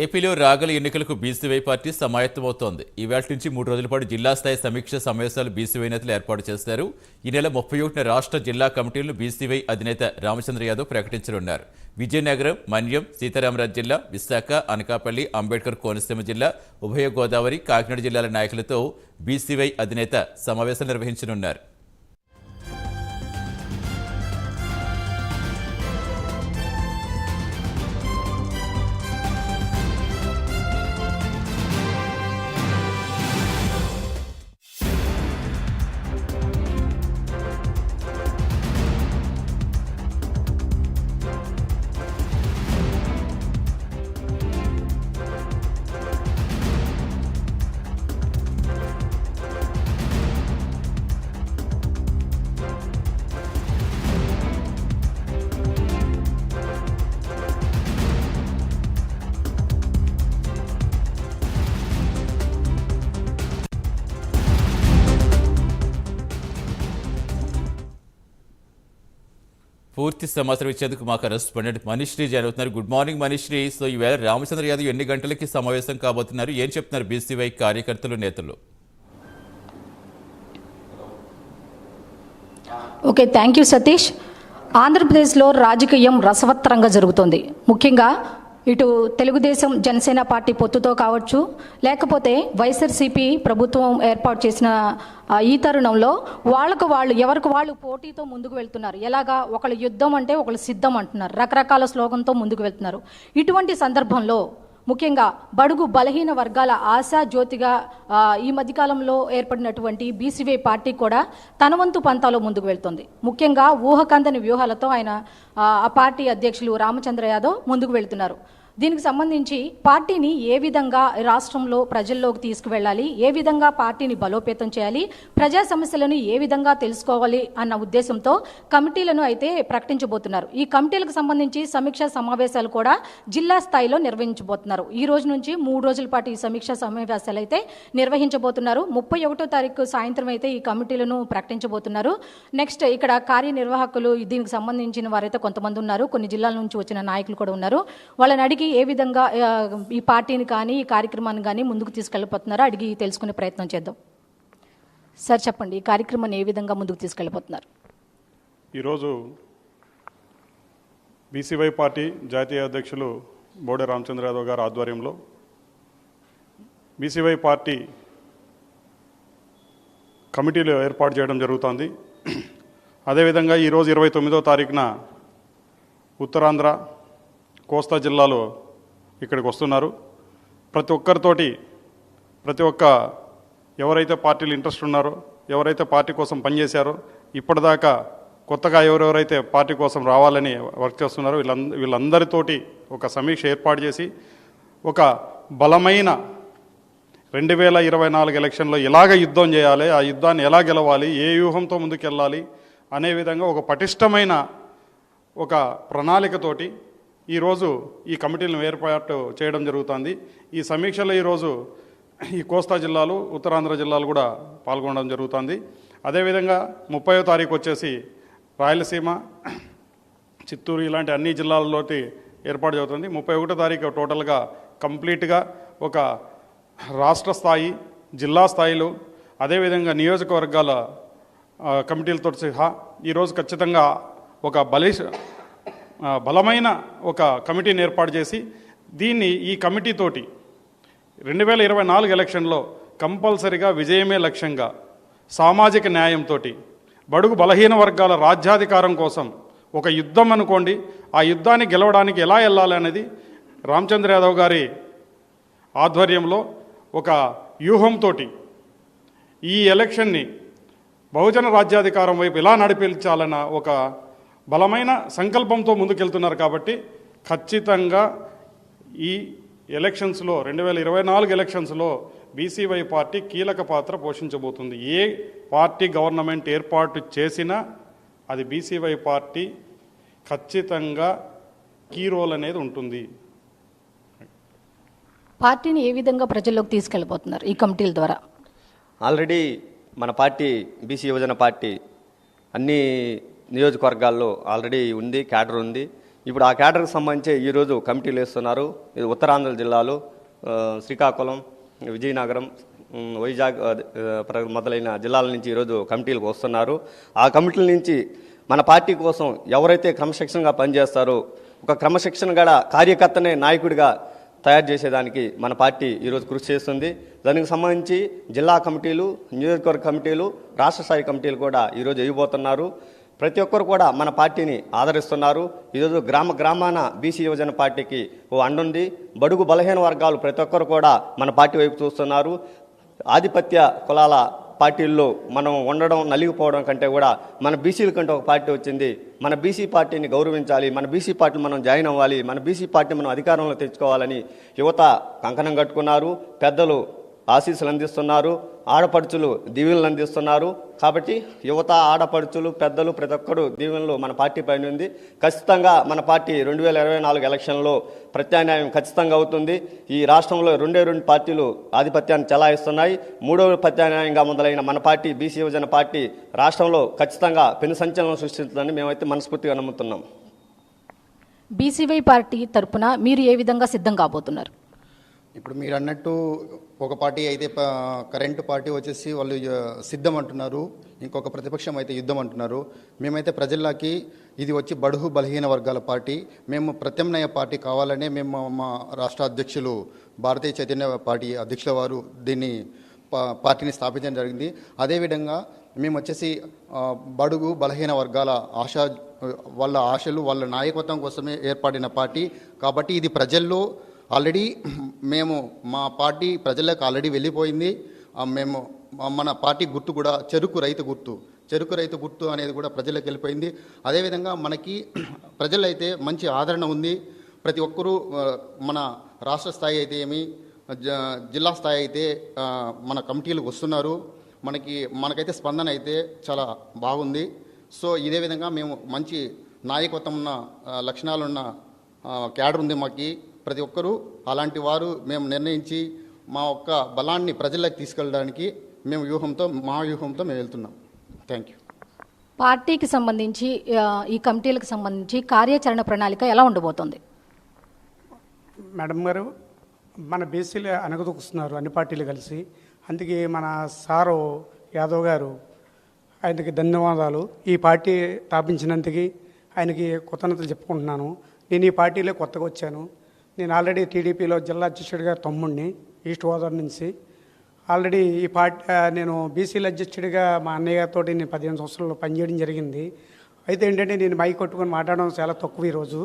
ఏపీలో రాగల ఎన్నికలకు బీసీవై పార్టీ సమాయత్తమవుతోంది. ఈవేళ నుంచి మూడు రోజుల పాటు జిల్లా స్థాయి సమీక్ష సమావేశాలు బీసీవై నేతలు ఏర్పాటు చేస్తారు. ఈ నెల ముప్పై ఒకటిన రాష్ట్ర జిల్లా కమిటీలను బీసీవై అధినేత రామచంద్ర యాదవ్ ప్రకటించనున్నారు. విజయనగరం మన్యం సీతారామరాజు జిల్లా విశాఖ అనకాపల్లి అంబేద్కర్ కోనసీమ జిల్లా ఉభయ గోదావరి కాకినాడ జిల్లాల నాయకులతో బీసీవై అధినేత సమావేశం నిర్వహించనున్నారు. పూర్తి సమాచారం ఇచ్చేందుకు మా కరెస్పాండెంట్ మనిశ్రీ జాయిన్ అవుతున్నారు. Good morning Manishri. సో ఈవేళ రామచంద్ర యాదవ్ ఎన్ని గంటలకి సమావేశం కాబోతున్నారు? ఏం చెప్తున్నారు బీసీవై కార్యకర్తలు నేతలు? ఓకే థ్యాంక్ యూ సతీష్ ఆంధ్రప్రదేశ్లో రాజకీయం రసవత్తరంగా జరుగుతోంది. ముఖ్యంగా ఇటు తెలుగుదేశం జనసేన పార్టీ పొత్తుతో కావచ్చు లేకపోతే వైఎస్ఆర్సీపీ ప్రభుత్వం ఏర్పాటు చేసిన ఈ తరుణంలో వాళ్ళకు వాళ్ళు ఎవరికి వాళ్ళు పోటీతో ముందుకు వెళ్తున్నారు. ఎలాగా ఒకళ్ళు యుద్ధం అంటే ఒకళ్ళు సిద్ధం అంటున్నారు. రకరకాల స్లోగంతో ముందుకు వెళ్తున్నారు. ఇటువంటి సందర్భంలో ముఖ్యంగా బడుగు బలహీన వర్గాల ఆశా జ్యోతిగా ఈ మధ్యకాలంలో ఏర్పడినటువంటి బీసీవై పార్టీ కూడా తన వంతు పంతాలో ముందుకు వెళ్తుంది. ముఖ్యంగా ఊహకందని వ్యూహాలతో ఆయన ఆ, ఆ పార్టీ అధ్యక్షులు రామచంద్ర యాదవ్ ముందుకు వెళ్తున్నారు. దీనికి సంబంధించి పార్టీని ఏ విధంగా రాష్ట్రంలో ప్రజల్లోకి తీసుకువెళ్ళాలి ఏ విధంగా పార్టీని బలోపేతం చేయాలి ప్రజా సమస్యలను ఏ విధంగా తెలుసుకోవాలి అన్న ఉద్దేశంతో కమిటీలను అయితే ప్రకటించబోతున్నారు. ఈ కమిటీలకు సంబంధించి సమీక్షా సమావేశాలు కూడా జిల్లా స్థాయిలో నిర్వహించబోతున్నారు. ఈ రోజు నుంచి మూడు రోజుల పాటు ఈ సమీక్షా సమావేశాలు అయితే నిర్వహించబోతున్నారు. ముప్పై ఒకటో తారీఖు సాయంత్రం అయితే ఈ కమిటీలను ప్రకటించబోతున్నారు. నెక్స్ట్ ఇక్కడ కార్యనిర్వాహకులు దీనికి సంబంధించిన వారైతే కొంతమంది ఉన్నారు. కొన్ని జిల్లాల నుంచి వచ్చిన నాయకులు కూడా ఉన్నారు. వాళ్ళని అడిగి ఏ విధంగా ఈ పార్టీని కానీ ఈ కార్యక్రమాన్ని కానీ ముందుకు తీసుకెళ్ళిపోతున్నారో అడిగి తెలుసుకునే ప్రయత్నం చేద్దాం. సార్ చెప్పండి ఈ కార్యక్రమాన్ని ఏ విధంగా ముందుకు తీసుకెళ్ళిపోతున్నారు? ఈరోజు బీసీవై పార్టీ జాతీయ అధ్యక్షులు బోడే రామచంద్ర యాదవ్ గారి ఆధ్వర్యంలో బీసీవై పార్టీ కమిటీలు ఏర్పాటు చేయడం జరుగుతోంది. అదేవిధంగా ఈరోజు ఇరవై తొమ్మిదో తారీఖున ఉత్తరాంధ్ర కోస్తా జిల్లాలో ఇక్కడికి వస్తున్నారు. ప్రతి ఒక్కరితోటి ప్రతి ఒక్క ఎవరైతే పార్టీలు ఇంట్రెస్ట్ ఉన్నారో ఎవరైతే పార్టీ కోసం పనిచేశారో ఇప్పటిదాకా కొత్తగా ఎవరెవరైతే పార్టీ కోసం రావాలని వర్క్ చేస్తున్నారో వీళ్ళంద వీళ్ళందరితోటి ఒక సమీక్ష ఏర్పాటు చేసి ఒక బలమైన రెండు వేల ఇరవై నాలుగు ఎలక్షన్లో ఎలాగ యుద్ధం చేయాలి ఆ యుద్ధాన్ని ఎలా గెలవాలి ఏ వ్యూహంతో ముందుకెళ్ళాలి అనే విధంగా ఒక పటిష్టమైన ఒక ప్రణాళికతోటి ఈరోజు ఈ కమిటీలను ఏర్పాటు చేయడం జరుగుతుంది. ఈ సమీక్షలో ఈరోజు ఈ కోస్తా జిల్లాలు ఉత్తరాంధ్ర జిల్లాలు కూడా పాల్గొనడం జరుగుతుంది. అదేవిధంగా ముప్పయో తారీఖు వచ్చేసి రాయలసీమ చిత్తూరు ఇలాంటి అన్ని జిల్లాలలోటి ఏర్పాటు జరుగుతుంది. ముప్పై ఒకటో తారీఖు టోటల్గా కంప్లీట్గా ఒక రాష్ట్ర స్థాయి జిల్లా స్థాయిలో అదేవిధంగా నియోజకవర్గాల కమిటీలతో సహా ఈరోజు ఖచ్చితంగా ఒక బలిష్ బలమైన ఒక కమిటీని ఏర్పాటు చేసి దీన్ని ఈ కమిటీతోటి రెండు వేల ఇరవై నాలుగు ఎలక్షన్లో కంపల్సరిగా విజయమే లక్ష్యంగా సామాజిక న్యాయంతో బడుగు బలహీన వర్గాల రాజ్యాధికారం కోసం ఒక యుద్ధం అనుకోండి ఆ యుద్ధాన్ని గెలవడానికి ఎలా వెళ్ళాలి అనేది రామచంద్ర యాదవ్ గారి ఆధ్వర్యంలో ఒక వ్యూహంతో ఈ ఎలక్షన్ని బహుజన రాజ్యాధికారం వైపు ఎలా నడిపించాలన్న ఒక బలమైన సంకల్పంతో ముందుకెళ్తున్నారు కాబట్టి ఖచ్చితంగా ఈ ఎలక్షన్స్లో రెండు వేల ఇరవై నాలుగు ఎలక్షన్స్లో బీసీవై పార్టీ కీలక పాత్ర పోషించబోతుంది. ఏ పార్టీ గవర్నమెంట్ ఏర్పాటు చేసినా అది బీసీవై పార్టీ ఖచ్చితంగా కీ రోల్ అనేది ఉంటుంది. పార్టీని ఏ విధంగా ప్రజల్లోకి తీసుకెళ్ళిపోతున్నారు ఈ కమిటీల ద్వారా? ఆల్రెడీ మన పార్టీ బీసీ యువజన పార్టీ అన్ని నియోజకవర్గాల్లో ఆల్రెడీ ఉంది క్యాడర్ ఉంది. ఇప్పుడు ఆ క్యాడర్కి సంబంధించి ఈరోజు కమిటీలు వేస్తున్నారు. ఇది ఉత్తరాంధ్ర జిల్లాలో శ్రీకాకుళం విజయనగరం వైజాగ్ మొదలైన జిల్లాల నుంచి ఈరోజు కమిటీలకు వస్తున్నారు. ఆ కమిటీల నుంచి మన పార్టీ కోసం ఎవరైతే క్రమశిక్షణగా పనిచేస్తారో ఒక క్రమశిక్షణ గల కార్యకర్తనే నాయకుడిగా తయారు చేసేదానికి మన పార్టీ ఈరోజు కృషి చేస్తుంది. దానికి సంబంధించి జిల్లా కమిటీలు నియోజకవర్గ కమిటీలు రాష్ట్ర స్థాయి కమిటీలు కూడా ఈరోజు వేయబోతున్నారు. ప్రతి ఒక్కరు కూడా మన పార్టీని ఆదరిస్తున్నారు. ఈరోజు గ్రామ గ్రామాన బీసీ యువజన పార్టీకి ఓ అండుంది. బడుగు బలహీన వర్గాలు ప్రతి ఒక్కరు కూడా మన పార్టీ వైపు చూస్తున్నారు. ఆధిపత్య కులాల పార్టీల్లో మనం ఉండడం నలిగిపోవడం కంటే కూడా మన బీసీల కంటే ఒక పార్టీ వచ్చింది. మన బీసీ పార్టీని గౌరవించాలి. మన బీసీ పార్టీని మనం జాయిన్ అవ్వాలి. మన బీసీ పార్టీ మనం అధికారంలో తెచ్చుకోవాలని యువత కంకణం కట్టుకున్నారు. పెద్దలు ఆశీస్సులు అందిస్తున్నారు. ఆడపడుచులు దీవెనలు అందిస్తున్నారు. కాబట్టి యువత ఆడపడుచులు పెద్దలు ప్రతి ఒక్కరు దీవెనలు మన పార్టీ పైన ఉంది. ఖచ్చితంగా మన పార్టీ రెండు వేల ఇరవై నాలుగు ఎలక్షన్లో ప్రత్యామ్నాయం ఖచ్చితంగా అవుతుంది. ఈ రాష్ట్రంలో రెండే రెండు పార్టీలు ఆధిపత్యాన్ని చెలాయిస్తున్నాయి. మూడవ ప్రత్యామ్నాయంగా మొదలైన మన పార్టీ బీసీ యువజన పార్టీ రాష్ట్రంలో ఖచ్చితంగా పెను సంచలనం సృష్టిస్తుందని మేమైతే మనస్ఫూర్తిగా నమ్ముతున్నాం. బీసీవై పార్టీ తరపున మీరు ఏ విధంగా సిద్ధం కాబోతున్నారు? ఇప్పుడు మీరు అన్నట్టు ఒక పార్టీ అయితే కరెంట్ పార్టీ వచ్చేసి వాళ్ళు సిద్ధం అంటున్నారు. ఇంకొక ప్రతిపక్షం అయితే యుద్ధం అంటున్నారు. మేమైతే ప్రజల్లోకి ఇది వచ్చి బడుగు బలహీన వర్గాల పార్టీ. మేము ప్రత్యామ్నాయ పార్టీ కావాలనే మేము మా- రాష్ట్ర అధ్యక్షులు భారతీయ చైతన్య పార్టీ అధ్యక్షుల వారు దీన్ని పార్టీని స్థాపించడం జరిగింది. అదేవిధంగా మేము వచ్చేసి బడుగు బలహీన వర్గాల ఆశ వాళ్ళ ఆశలు వాళ్ళ నాయకత్వం కోసమే ఏర్పడిన పార్టీ. కాబట్టి ఇది ప్రజల్లో ఆల్రెడీ మేము మా పార్టీ ప్రజలకు ఆల్రెడీ వెళ్ళిపోయింది. మేము మన పార్టీ గుర్తు కూడా చెరుకు రైతు గుర్తు. చెరుకు రైతు గుర్తు అనేది కూడా ప్రజలకు వెళ్ళిపోయింది. అదేవిధంగా మనకి ప్రజలైతే మంచి ఆదరణ ఉంది. ప్రతి ఒక్కరూ మన రాష్ట్ర స్థాయి అయితే ఏమి జ- జిల్లా స్థాయి అయితే మన కమిటీలకు వస్తున్నారు. మనకి మనకైతే స్పందన అయితే చాలా బాగుంది. సో ఇదే విధంగా మేము మంచి నాయకత్వం ఉన్న లక్షణాలున్న క్యాడర్ ఉంది మాకు. ప్రతి ఒక్కరూ అలాంటి వారు మేము నిర్ణయించి మా యొక్క బలాన్ని ప్రజలకు తీసుకెళ్ళడానికి మేము వ్యూహంతో మా వ్యూహంతో మేము వెళ్తున్నాం. థ్యాంక్ యూ పార్టీకి సంబంధించి ఈ కమిటీలకు సంబంధించి కార్యాచరణ ప్రణాళిక ఎలా ఉండబోతోంది? మేడం గారు మన బీసీలు అనగదొక్కుస్తున్నారు అన్ని పార్టీలు కలిసి. అందుకే మన సారు యాదవ్ గారు ఆయనకి ధన్యవాదాలు. ఈ పార్టీ స్థాపించినందుకు ఆయనకి కృతజ్ఞతలు చెప్పుకుంటున్నాను. నేను ఈ పార్టీలో కొత్తగా వచ్చాను. నేను ఆల్రెడీ టీడీపీలో జిల్లా అధ్యక్షుడిగా తమ్ముడిని ఈస్ట్ గోదావరి నుంచి. ఆల్రెడీ ఈ పార్టీ నేను బీసీల అధ్యక్షుడిగా మా అన్నయ్య గారితో నేను పదిహేను సంవత్సరాలు పనిచేయడం జరిగింది. అయితే ఏంటంటే నేను మైక్ కొట్టుకొని మాట్లాడడం చాలా తక్కువ ఈరోజు.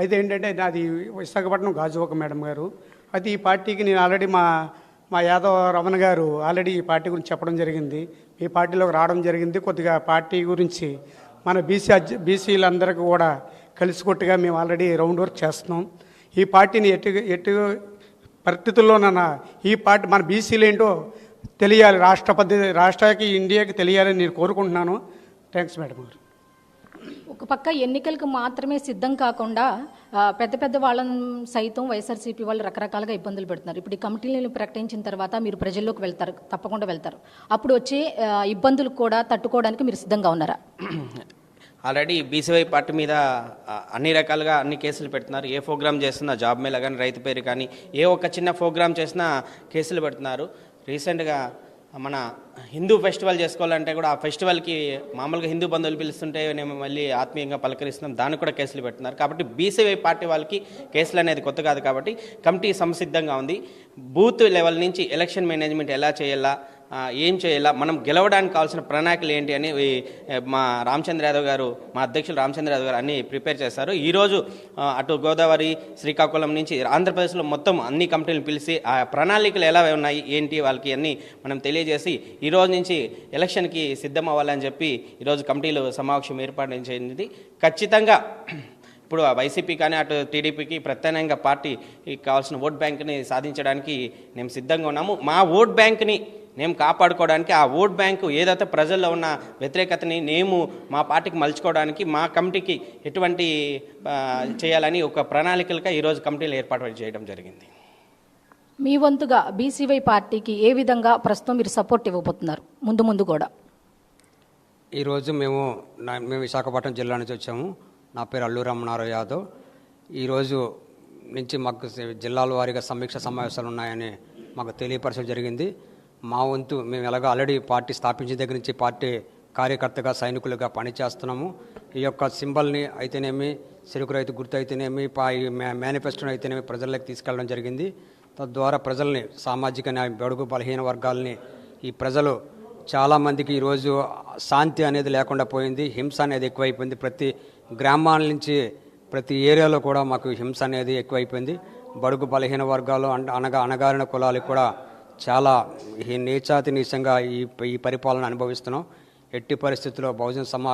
అయితే ఏంటంటే నాది విశాఖపట్నం గాజువాక మేడం గారు. అయితే ఈ పార్టీకి నేను ఆల్రెడీ మా మా యాదవ్ రమణ గారు ఆల్రెడీ ఈ పార్టీ గురించి చెప్పడం జరిగింది. ఈ పార్టీలోకి రావడం జరిగింది. కొద్దిగా పార్టీ గురించి మన బీసీ అధ్య బీసీలందరికీ కూడా కలిసికొట్టుగా మేము ఆల్రెడీ రౌండ్ వర్క్ చేస్తున్నాం. ఈ పార్టీని ఎటు ఎటు పరిస్థితుల్లోనన్నా ఈ పార్టీ మన బీసీలు ఏంటో తెలియాలి. రాష్ట్ర పద్ధతి రాష్ట్రానికి ఇండియాకి తెలియాలని నేను కోరుకుంటున్నాను. థ్యాంక్స్ మేడం గారు. ఒక పక్క ఎన్నికలకు మాత్రమే సిద్ధం కాకుండా పెద్ద పెద్ద వాళ్ళని సైతం వైఎస్ఆర్సీపీ వాళ్ళు రకరకాలుగా ఇబ్బందులు పెడుతున్నారు. ఇప్పుడు ఈ కమిటీలను ప్రకటించిన తర్వాత మీరు ప్రజల్లోకి వెళ్తారు తప్పకుండా వెళ్తారు. అప్పుడు వచ్చే ఇబ్బందులు కూడా తట్టుకోవడానికి మీరు సిద్ధంగా ఉన్నారా? ఆల్రెడీ బీసీవై పార్టీ మీద అన్ని రకాలుగా అన్ని కేసులు పెడుతున్నారు. ఏ ప్రోగ్రామ్ చేస్తున్నా జాబ్ మేళ కానీ రైతు పేరు కానీ ఏ ఒక్క చిన్న ప్రోగ్రామ్ చేసినా కేసులు పెడుతున్నారు. రీసెంట్గా మన హిందూ ఫెస్టివల్ చేసుకోవాలంటే కూడా ఆ ఫెస్టివల్కి మామూలుగా హిందూ బంధువులు పిలుస్తుంటే మేము మళ్ళీ ఆత్మీయంగా పలకరిస్తున్నాం. దానికి కూడా కేసులు పెడుతున్నారు. కాబట్టి బీసీవై పార్టీ వాళ్ళకి కేసులు అనేది కొత్త కాదు కాబట్టి కమిటీ సంసిద్ధంగా ఉంది. బూత్ లెవెల్ నుంచి ఎలక్షన్ మేనేజ్మెంట్ ఎలా చేయాలా ఏం చేయాలా? మనం గెలవడానికి కావాల్సిన ప్రణాళికలు ఏంటి అని మా రామచంద్ర యాదవ్ గారు మా అధ్యక్షులు రామచంద్ర యాదవ్ గారు అన్ని ప్రిపేర్ చేశారు. ఈరోజు అటు గోదావరి శ్రీకాకుళం నుంచి ఆంధ్రప్రదేశ్లో మొత్తం అన్ని కంపెనీలు పిలిచి ఆ ప్రణాళికలు ఎలా ఉన్నాయి ఏంటి వాళ్ళకి అన్నీ మనం తెలియజేసి ఈరోజు నుంచి ఎలక్షన్కి సిద్ధం అవ్వాలని చెప్పి ఈరోజు కమిటీలు సమావేశం ఏర్పాటు చేయింది ఖచ్చితంగా ఇప్పుడు ఆ వైసీపీ కానీ అటు టీడీపీకి ప్రత్యామ్నాయంగా పార్టీకి కావాల్సిన ఓట్ బ్యాంక్ని సాధించడానికి మేము సిద్ధంగా ఉన్నాము. మా ఓట్ బ్యాంక్ని మేము కాపాడుకోవడానికి ఆ ఓట్ బ్యాంకు ఏదైతే ప్రజల్లో ఉన్న వ్యతిరేకతని మేము మా పార్టీకి మలుచుకోవడానికి మా కమిటీకి ఎటువంటి చేయాలని ఒక ప్రణాళికలుగా ఈరోజు కమిటీలు ఏర్పాటు చేయడం జరిగింది. మీ వంతుగా బీసీవై పార్టీకి ఏ విధంగా ప్రస్తుతం మీరు సపోర్ట్ ఇవ్వబోతున్నారు? ముందు ముందు కూడా. ఈరోజు మేము మేము విశాఖపట్నం జిల్లా నుంచి వచ్చాము. నా పేరు అల్లు రమణారావు యాదవ్. ఈరోజు నుంచి మాకు జిల్లాల వారీగా సమీక్ష సమావేశాలు ఉన్నాయని మాకు తెలియపరచడం జరిగింది. మా వంతు మేము ఎలాగో ఆల్రెడీ పార్టీ స్థాపించిన దగ్గర నుంచి పార్టీ కార్యకర్తగా సైనికులుగా పనిచేస్తున్నాము. ఈ యొక్క సింబల్ని అయితేనేమి చెరుకు రైతు గుర్తు అయితేనేమి పా ఈ మే మేనిఫెస్టోని అయితేనేమి ప్రజల్లోకి తీసుకెళ్ళడం జరిగింది. తద్వారా ప్రజల్ని సామాజిక న్యాయ బడుగు బలహీన వర్గాల్ని ఈ ప్రజలు చాలామందికి ఈరోజు శాంతి అనేది లేకుండా పోయింది హింస అనేది ఎక్కువైపోయింది. ప్రతి గ్రామాల నుంచి ప్రతి ఏరియాలో కూడా మాకు హింస అనేది ఎక్కువైపోయింది. బడుగు బలహీన వర్గాలు అనగా అణగారిన కులాలకు కూడా చాలా ఈ నీచాతి నీచంగా ఈ ఈ పరిపాలన అనుభవిస్తున్నాం. ఎట్టి పరిస్థితుల్లో బహుజన సమా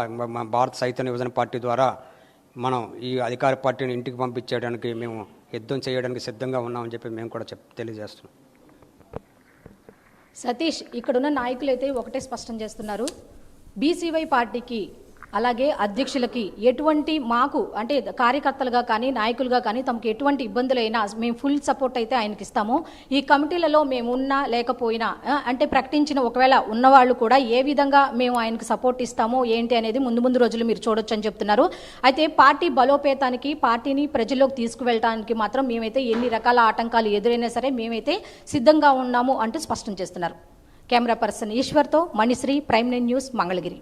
భారత సైతన్య విభజన పార్టీ ద్వారా మనం ఈ అధికార పార్టీని ఇంటికి పంపించేయడానికి మేము యుద్ధం చేయడానికి సిద్ధంగా ఉన్నామని చెప్పి మేము కూడా చెప్ తెలియజేస్తున్నాం. సతీష్ ఇక్కడున్న నాయకులైతే ఒకటే స్పష్టం చేస్తున్నారు. బీసీవై పార్టీకి అలాగే అధ్యక్షులకి ఎటువంటి మాకు అంటే కార్యకర్తలుగా కానీ నాయకులుగా కానీ తమకు ఎటువంటి ఇబ్బందులైనా మేము ఫుల్ సపోర్ట్ అయితే ఆయనకి ఇస్తాము. ఈ కమిటీలలో మేము ఉన్నా లేకపోయినా అంటే ప్రకటించిన ఒకవేళ ఉన్నవాళ్ళు కూడా ఏ విధంగా మేము ఆయనకు సపోర్ట్ ఇస్తామో ఏంటి అనేది ముందు ముందు రోజులు మీరు చూడొచ్చు అని చెప్తున్నారు. అయితే పార్టీ బలోపేతానికి పార్టీని ప్రజల్లోకి తీసుకువెళ్ళడానికి మాత్రం మేమైతే ఎన్ని రకాల ఆటంకాలు ఎదురైనా సరే మేమైతే సిద్ధంగా ఉన్నాము అంటూ స్పష్టం చేస్తున్నారు. Camera person ఈశ్వర్తో Manishri prime nine news Mangalagiri.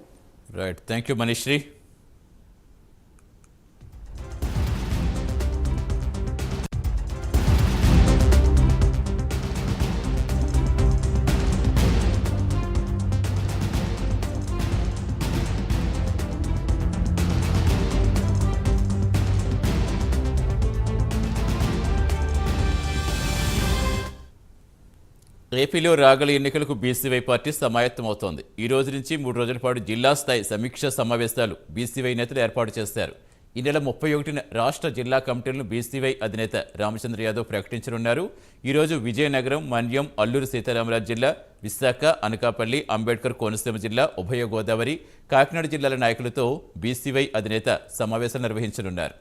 Right thank you Manishri ఏపీలో రాగల ఎన్నికలకు బీసీవై పార్టీ సమాయత్తమవుతోంది. ఈ రోజు నుంచి మూడు రోజుల పాటు జిల్లా స్థాయి సమీక్ష సమావేశాలు బీసీవై నేతలు ఏర్పాటు చేశారు. ఈ నెల ముప్పై ఒకటిన రాష్ట్ర జిల్లా కమిటీలను బీసీవై అధినేత రామచంద్ర యాదవ్ ప్రకటించనున్నారు. ఈరోజు విజయనగరం మన్యం అల్లూరు సీతారామరాజు జిల్లా విశాఖ అనకాపల్లి అంబేద్కర్ కోనసీమ జిల్లా ఉభయ గోదావరి కాకినాడ జిల్లాల నాయకులతో బీసీవై అధినేత సమావేశం నిర్వహించనున్నారు.